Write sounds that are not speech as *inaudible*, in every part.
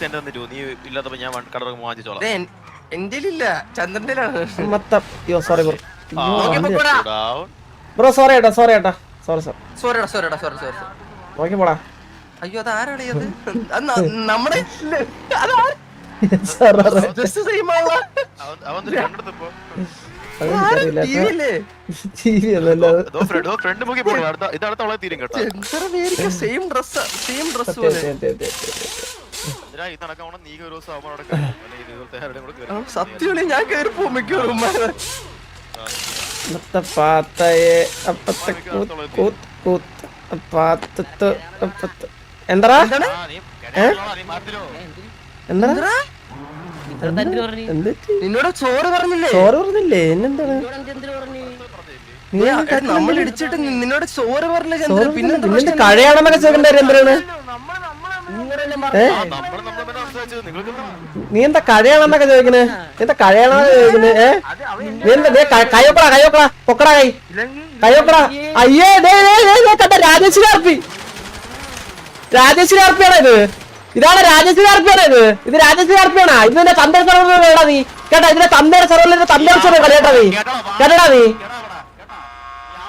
എന്റെ തന്നിട്ടു നീ ഇല്ലാത്തപ്പോ ഞാൻ കട വാങ്ങിച്ചോളാം. എന്റെ ചന്ദ്രന്റെയിലാണ് മത്തം. അയ്യോ സോറി ബ്രോ ബ്രോ സോറി ഏട്ടാ സോറി ഏട്ടാ. സോറി സോറി സോറിടാ സോറിടാ സോറി സോറി നോക്കി പോടാ. അയ്യോ അത് ആരാണ് ഇത്? നമ്മുടെ *laughs* ഇതടുത്തോളം തീരും കേട്ടോ. സെയിം ഡ്രസ് സെയിം ഡ്രസ് സത്യമാണ് ഞാൻ കയറി മിക്കവാറും പാത്തയെ അപ്പത്തെ പാത്തത്ത് അപ്പത്ത്. എന്താ? എന്താ നിന്നോട് ചോറ് പറഞ്ഞില്ലേ? ചോറ് നിന്നോട് പറഞ്ഞ പിന്നെ നിന്റെ കഴിയാണെന്നൊക്കെ നീ എന്താ കഴയണെന്നൊക്കെ ചോദിക്കണേ? എന്താ കഴയാണെന്ന് ചോദിക്കണേ? ഏ? നീ എന്താ ദേ കയ്യോക്കടാ കയ്യൊക്കടാ പൊക്കടാ കൈ. കയ്യോക്കടാ അയ്യേ ദേ ദേ ദേ ദേ കണ്ട രാജേശ്വരി ആർപ്പി രാജേശ്വരി ആർപ്പിയാണോ ഇത്? ഇതാണ് രാജേശ്വരി ആർപ്പിയാണോ ഇത്? ഇത് രാജേശ്വരി ആർപ്പിയാണോ ഇത് നിന്റെ തന്ത്ര സർവർ വേടാ നീ. കേട്ടാ ഇതിന്റെ തന്ത്ര സർവല്ല തന്ത്ര സർവർ കളിയേട്ടാ നീ. കേട്ടടാ നീ.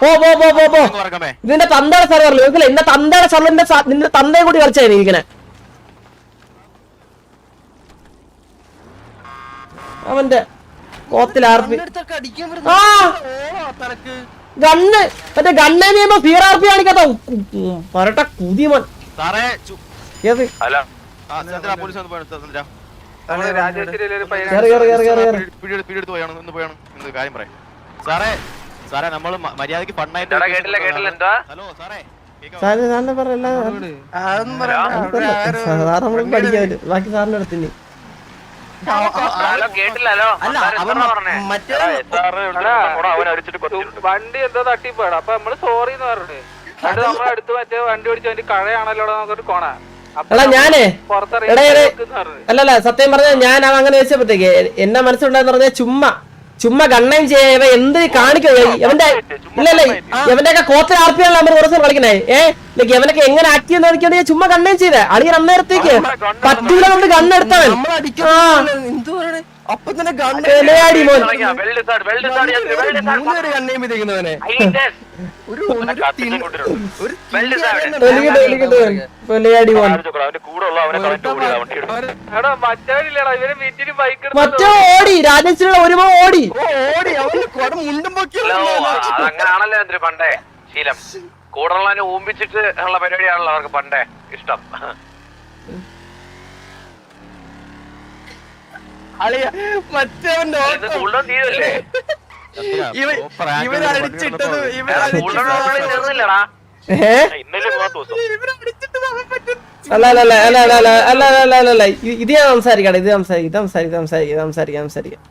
ഓ പോ പോ പോ പോ. ഇതിന്റെ തന്ത്ര സർവറിൽ ഇന്ന തന്തയുടെ സർവറിന്റെ നിന്റെ തന്തയും കൂടി കളിച്ചായിരുന്നു നീ അവന്റെ കോത്തിൽ ഗണ്ണ്. മറ്റേ ഗണ്ണെ നിയമം ഫിയർ ആർപ്പി കാണിക്കാത്ത പരട്ട കുതിമൻ. സാറേ സാറേ നമ്മൾ ഫണ്ണായിട്ട് കേട്ടില്ല കേട്ടില്ല എന്താ ഹലോ സാറേ സാറിന് സാറിനെ പറഞ്ഞ സാറിന് പഠിക്കാമല്ലോ ബാക്കി സാറിന്റെ അടുത്തില്ലേ വണ്ടി എന്തോ തട്ടിപ്പോയാണ് അപ്പൊ നമ്മൾ സോറി എന്ന് പറഞ്ഞു എന്നിട്ട് നമ്മൾ അടുത്ത് മറ്റേ വണ്ടി ഓടിച്ചു അതിന്റെ കഴയാണല്ലോ നമുക്കൊരു കോണ. എടാ ഞാനേ. എടാ. അല്ലല്ല സത്യം പറഞ്ഞ ഞാൻ അങ്ങനെ വെച്ചപ്പോഴത്തേക്ക് എന്നെ മനസ്സിലുണ്ടായെന്ന് പറഞ്ഞാൽ ചുമ്മാ ചുമ്മാ കണ്ണയും ചെയ്യവ എന്ത് കാണിക്കോ? എവന്റെ ഇല്ലല്ലേ എവന്റെയൊക്കെ കോത്തിൽ ആർപ്പിയാണ് നമ്മൾ ദിവസം കളിക്കണേ ഏഹ് ലൈക്ക് എവനൊക്കെ എങ്ങനെ ആക്റ്റ് ചെയ്യുന്ന കളിക്കണെങ്കിൽ ചുമ്മാ കണ്ണയും ചെയ്തേ. അളിയൻ അന്നേരത്തേക്ക് പറ്റൂല കൊണ്ട് കണ്ണെടുത്തവൻ. ആ. അപ്പൊ തന്നെ മൂന്നുപേര് കണ്ണയും വിതയ്ക്കുന്നവനെ ഒരു മറ്റേ ഓടി രാജേഷിനുള്ള ഒരുപാട് ഓടി. ഓടി. അവന് മുണ്ടും അങ്ങനാണല്ലോ പണ്ടേ? ശീലം. കൂടുള്ളവനെ ഊമ്പിച്ചിട്ട് ഉള്ള പരിപാടിയാണല്ലോ അവർക്ക് പണ്ടേ. ഇഷ്ടം. അളിയ ഇത് ഞാൻ സംസാരിക്കട്ടെ ഇത് സംസാരിക്കും ഇത് സംസാരിക്കും സംസാരിക്കാം സംസാരിക്കാം സംസാരിക്കാം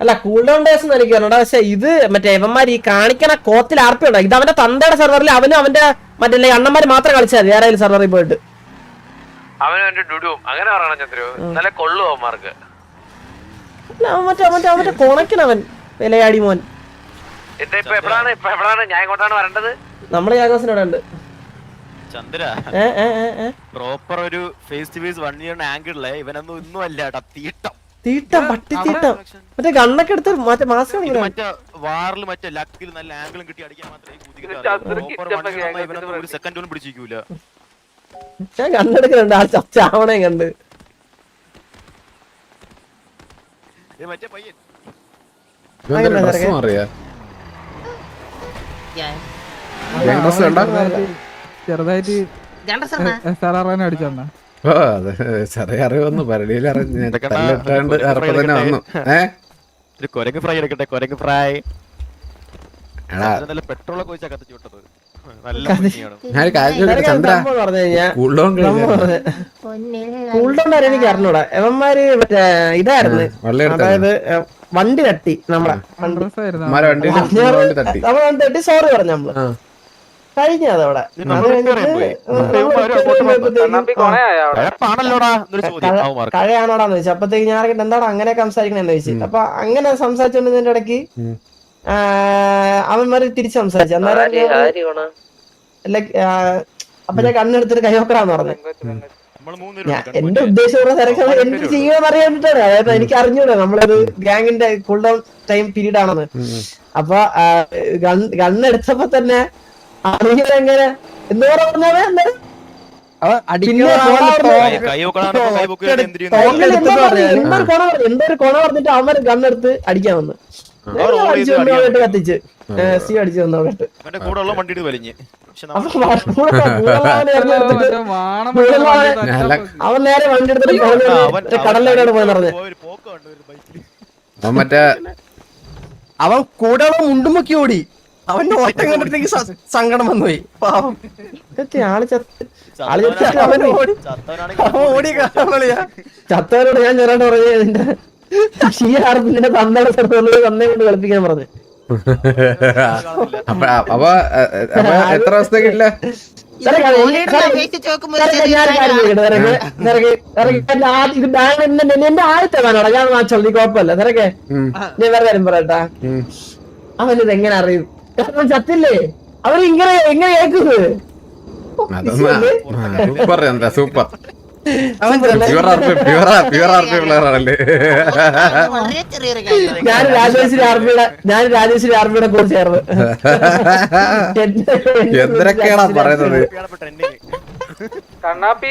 അല്ല കൂൾ ഡൗൺ ഡേസ് എന്ന് എനിക്ക് പറഞ്ഞാ പക്ഷെ ഇത് മറ്റേ ഇവന്മാർ ഈ കാണിക്കണ കോത്തിൽ ആർപ്പി ഇത് അവന്റെ തന്തയുടെ സെർവറിൽ അവനും അവന്റെ മറ്റേ അണ്ണന്മാര് മാത്രം കളിച്ചാൽ വേറെ സെർവറിൽ പോയിട്ട് അവനും എന്റെ ഡുഡുവും. അങ്ങനെ പറയണം ചന്ദ്രു. നല്ല കൊള്ളു അവന്മാർക്ക്. മറ്റേ മറ്റേ അവന്റെ കൊണക്കനവൻ വിലയാടി മോൻ. ഇത് ഇപ്പൊ എപ്പോഴാണ് ഇപ്പൊ എപ്പോഴാണ്? ഞാൻ ഇങ്ങോട്ടാണ് വരേണ്ടത്? നമ്മളെ ഉണ്ട്. ചന്ദ്ര പ്രോപ്പർ ഒരു face to face one year ആംഗിളിലെ ഇവനൊന്നും അല്ല തീട്ടം. തീട്ടം പട്ടി തീട്ടം. മറ്റേ ഗണ്ണൊക്കെ എടുത്ത് മറ്റേ മാസ്ക് മറ്റേ വാറിൽ മറ്റേ ലക്കിൽ നല്ല ആംഗിളും കിട്ടി അടിക്കാൻ മാത്രമേ ഒരു സെക്കൻഡ് പോലും പിടിച്ചിരിക്കൂല. ഞാൻ കണ്ണെടുക്കുന്നുണ്ട് ആൾ ചാവണേ കണ്ട്. ചെറുതായിട്ട് തന്നെ. വന്നു. ഫ്രൈ എടുക്കട്ടെ ഫ്രൈ. പെട്രോളൊക്കെ എനിക്ക് അറിഞ്ഞൂടാ. എവന്മാര് മറ്റേ ഇതായിരുന്നു. അതായത് വണ്ടി തട്ടി നമ്മളെ. തട്ടി സോറി പറഞ്ഞു നമ്മൾ. കഴിഞ്ഞത് അവിടെ? കഴയാണോടാന്ന് ചോദിച്ചു. അപ്പത്തേക്ക് ഞാൻ എന്താണോ അങ്ങനെ സംസാരിക്കണെന്ന് ചോദിച്ചു. അപ്പൊ അങ്ങനെ സംസാരിച്ചോണ്ടിരുന്നതിന്റെ ഇടയ്ക്ക് അവൻ അവന്മാര് തിരിച്ചു സംസാരിച്ചു. അന്നേരം അപ്പൊ ഞാൻ കണ്ണെടുത്തിട്ട് കൈവക്കറാന്ന് പറഞ്ഞു. എന്റെ ഉദ്ദേശം എന്ത് ചെയ്യുമെന്ന് അറിയാൻ എനിക്ക് അറിഞ്ഞൂടെ നമ്മളൊരു ഗ്യാങ്ങിന്റെ കൂൾ ഡൗൺ ടൈം പീരീഡ് ആണെന്ന്. അപ്പൊ കണ്ണെടുത്തപ്പോ തന്നെ അറിഞ്ഞത് എങ്ങനെ എന്ന് എന്തൊരു കൊണ പറഞ്ഞിട്ട് അവന്മാർ ഗണ്ണെടുത്ത് അടിക്കാൻ വന്നു. കത്തിച്ച്. സി അടിച്ചു വന്നോട്ട് അവന്റെ കൂടെ ഉള്ള വണ്ടി വലിഞ്ഞ്. അവൻ നേരെ വണ്ടി എടുത്തിട്ട് അവൻ- കടലിലെവിടെയാണ് പോയെന്ന് പറഞ്ഞു. ഒരു പോക്ക് കണ്ടു ഒരു ബൈക്കിൽ അവൻ മറ്റേ അവൻ കൂടെ മുണ്ടുമൊക്കെ ഓടി. അവന്റെ ഓട്ടം കണ്ടിട്ടേക്ക് സങ്കടം വന്നുപോയി. പാവം. ആൾ ചത്ത്. ആൾ ചത്ത് അവൻ ഓടി. അവൻ ഓടി. ചത്തവരോട് ഞാൻ ചെറുതായിട്ട് പറഞ്ഞു നിന്റെ ഈ ആർപ്പിന്റെ തന്നയുടെ സ്ഥലത്തുള്ളത് തന്നെ കൊണ്ട് കളിപ്പിക്കാൻ പറഞ്ഞു. അപ്പൊ അപ്പൊ അപ്പൊ എത്ര എന്റെ ആ- ഇത് ബാങ്ക് എന്റെ എന്റെ ആദ്യത്തെ വേണോടാ ഞാൻ മാച്ചുള്ളൂ നീ കുഴപ്പമില്ല ഉം, ഞാൻ വേറെ കാര്യം പറയട്ടാ. അവനിത് എങ്ങനെ അറിയും? കാരണം ചത്തില്ലേ? അവരിങ്ങനെ എങ്ങനെ കേക്കുന്നത് സൂപ്പർ എന്താ സൂപ്പർ. ഞാൻ രാജേശ്വരി ആർമിയുടെ ഞാൻ രാജേശ്വരി ആർമിയുടെ കൂടെ ചേർന്ന്. *laughs* എന്തൊക്കെയാടാ പറയുന്നത്? കണ്ണാപ്പി.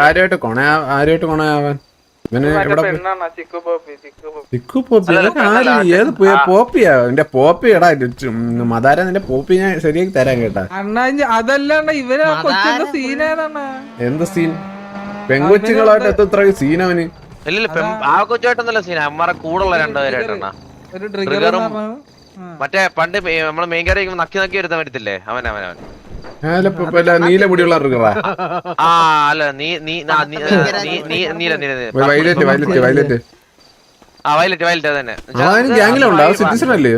ആരുമായിട്ട് കൊണയാ ആരുമായിട്ട് കൊണയാവാൻ ചിക്കു പോപ്പി ഏത് പോപ്പിയാ എന്റെ പോപ്പി എടാ ഇത് മതാര നിന്റെ പോപ്പി ഞാൻ ശരിയാക്കി തരാൻ കേട്ടാ. അതല്ലാണ്ട് ഇവർ എന്ത് സീൻ? പെങ്കൊച്ചുങ്ങളായിട്ട് എത്ര സീനവന് ഇല്ല ഇല്ല പെം- ആ കൊച്ചുമായിട്ടൊന്നല്ല സീന. അമ്മമാരെ കൂടുള്ള രണ്ടുപേരായിട്ടാണ് മറ്റേ പണ്ട് നമ്മൾ മെയിൻ കാര്യം നക്കി നക്കി വരുത്താൻ പറ്റത്തില്ലേ? അവൻ അവൻ അവൻ നീല മുടിയുള്ള ആ അല്ല നീ നീ ആ, നീ നീ നീ നീല നീല നീല. വയലറ്റ് വയലറ്റ് വയലറ്റ് ആ വയലറ്റ് വയലറ്റ് അത് തന്നെ അവൻ സിറ്റിസൺ അല്ലേ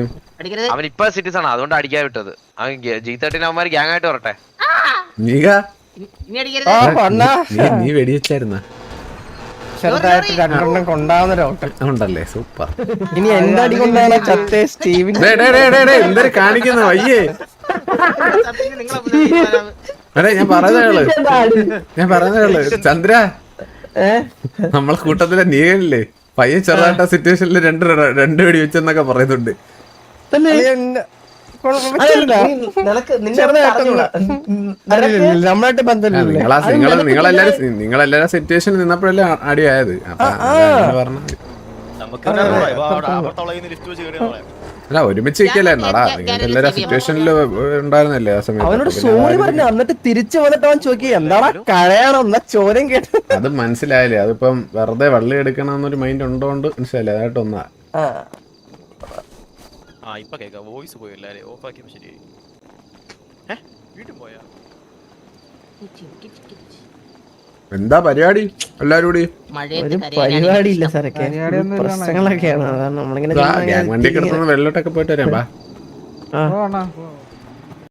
അവൻ ഇപ്പൊ സിറ്റിസൺ ആണ് അതുകൊണ്ട് അടിക്കാൻ വിട്ടത്. അവൻ ജി തേർട്ടീൻ അവന്മാർ ഗ്യാങ് ആയിട്ട് വരട്ടെ. നീ നീ വെടിവെച്ചായിരുന്ന? ചെറുതായിട്ട് രണ്ടെണ്ണം കൊണ്ടാവുന്ന ഓട്ടം ഉണ്ടല്ലേ സൂപ്പർ. ഇനി എന്റെ അടി കൊണ്ടാണ് ചത്തേ സ്റ്റീവിൻ *laughs* കാണിക്കുന്ന വയ്യേ. അതെ ഞാൻ പറയുന്നേൾ ഞാൻ പറയുന്നേൾ ചന്ദ്ര നമ്മളെ കൂട്ടത്തിലെ നീകല്ലേ പയ്യൻ ചെറുതായിട്ട് ആ സിറ്റുവേഷനിൽ രണ്ട് രണ്ട് വെടി വെച്ചെന്നൊക്കെ പറയുന്നുണ്ട്. നിങ്ങളെല്ലാരും നിങ്ങളെല്ലാരും സിറ്റുവേഷനിൽ നിന്നപ്പോഴല്ലേ അടിയായത്. അപ്പൊ അതാണ് പറഞ്ഞത്. നമുക്ക് അല്ല ഒരുമിച്ച് നിൽക്കലായിരുന്നു അടാ സിറ്റുവേഷനിൽ ഉണ്ടായിരുന്നല്ലേ ആ സമയത്ത്? അവനോട് സോറി പറഞ്ഞു എന്നിട്ട് തിരിച്ചു വന്നിട്ട് അവൻ ചോദിക്കുക എന്താടാ കഴയണം എന്ന ചോദ്യം കേട്ടു. അത് മനസ്സിലായില്ലേ? അതിപ്പം വെറുതെ വള്ളി എടുക്കണം എന്നൊരു മൈൻഡ് ഉണ്ടോണ്ട് മനസ്സിലായില്ലേ? അതായിട്ട് ഒന്നാ. ആ. ആ ഇപ്പൊ കേക്കാം. വോയിസ് പോയല്ലേ ഓഫ് ആക്കിയപ്പോ ശരിയായി. വീട്ടിൽ പോയാ? എന്താ പരിപാടി? എല്ലാരും കൂടി? പരിപാടി ഇല്ല സാറേ പ്രശ്നങ്ങളൊക്കെയാണ് അതാണ് നമ്മളിങ്ങനെ വെള്ളോട്ടൊക്കെ പോയിട്ട് വരാം